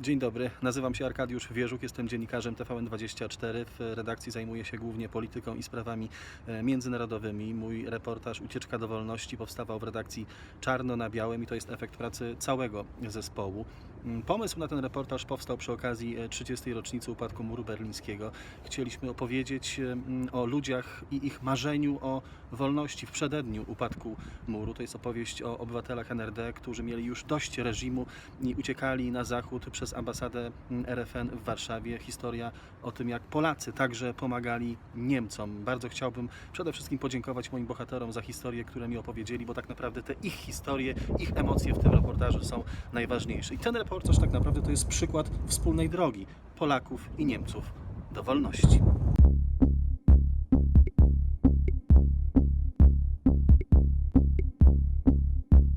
Dzień dobry, nazywam się Arkadiusz Wierzuk, jestem dziennikarzem TVN24. W redakcji zajmuję się głównie polityką i sprawami e, międzynarodowymi. Mój reportaż Ucieczka do wolności powstawał w redakcji Czarno na Białym i to jest efekt pracy całego zespołu. Mm, Pomysł na ten reportaż powstał przy okazji e, 30. rocznicy upadku muru berlińskiego. Chcieliśmy opowiedzieć e, mm, o ludziach i ich marzeniu o wolności w przededniu upadku muru. To jest opowieść o obywatelach NRD, którzy mieli już dość reżimu i uciekali na zachód przez ambasadę mm, RFN w Warszawie. Historia o tym, jak Polacy także pomagali Niemcom. Bardzo chciałbym przede wszystkim podziękować moim bohaterom za historie, które mi opowiedzieli, bo tak naprawdę te ich historie, ich emocje w tym reportażu są najważniejsze. I ten reportaż tak naprawdę to jest przykład wspólnej drogi Polaków i Niemców do wolności.